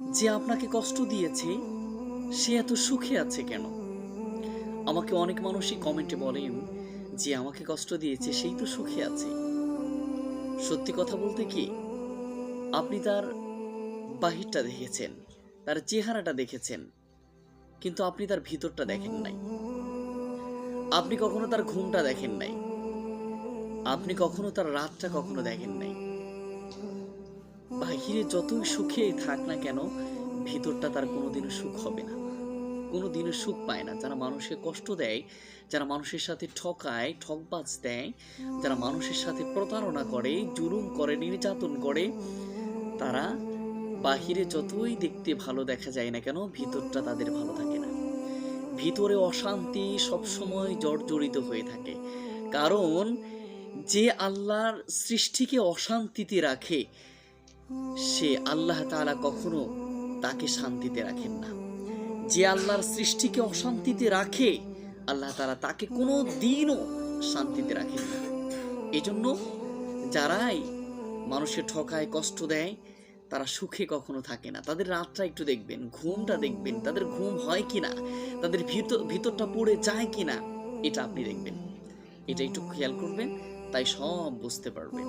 যে আপনাকে কষ্ট দিয়েছে, সে এত সুখে আছে কেন? আমাকে অনেক মানুষই কমেন্টে বলেন যে আমাকে কষ্ট দিয়েছে, সেই তো সুখে আছে। সত্যি কথা বলতে কি, আপনি তার বাহিরটা দেখেছেন, তার চেহারাটা দেখেছেন, কিন্তু আপনি তার ভিতরটা দেখেন নাই। আপনি কখনো তার ঘুমটা দেখেন নাই। আপনি কখনো তার রাতটা কখনো দেখেন নাই। বাহিরে যতই সুখে থাক না কেন, ভিতরটা তার কোনোদিনও সুখ হবে না। কোনোদিনও সুখ পায় না। যারা মানুষকে কষ্ট দেয়, যারা মানুষের সাথে ঠকায়, ঠকবাজ দেয়, যারা মানুষের সাথে প্রতারণা করে, জুলুম করে, নির্যাতন করে, তারা বাহিরে যতই দেখতে ভালো দেখা যায় না কেন, ভিতরটা তাদের ভালো থাকে না। ভিতরে অশান্তি সবসময় জর্জরিত হয়ে থাকে। কারণ যে আল্লাহর সৃষ্টিকে অশান্তিতে রাখে সে আল্লাহ তালা কখনো তাকে শান্তিতে রাখেন না। যে আল্লাহর সৃষ্টিকে অশান্তিতে রাখে, আল্লাহ তাআলা তাকে কোনো দিনও শান্তিতে রাখেন না। এজন্য যারাই মানুষের ঠকায় কষ্ট দেয়, তারা সুখে কখনো থাকে না। তাদের রাতটা একটু দেখবেন, ঘুমটা দেখবেন, তাদের ঘুম হয় কিনা, তাদের ভিতর ভিতরটা পড়ে যায় কিনা, এটা আপনি দেখবেন। এটা একটু খেয়াল করবেন, তাই সব বুঝতে পারবেন।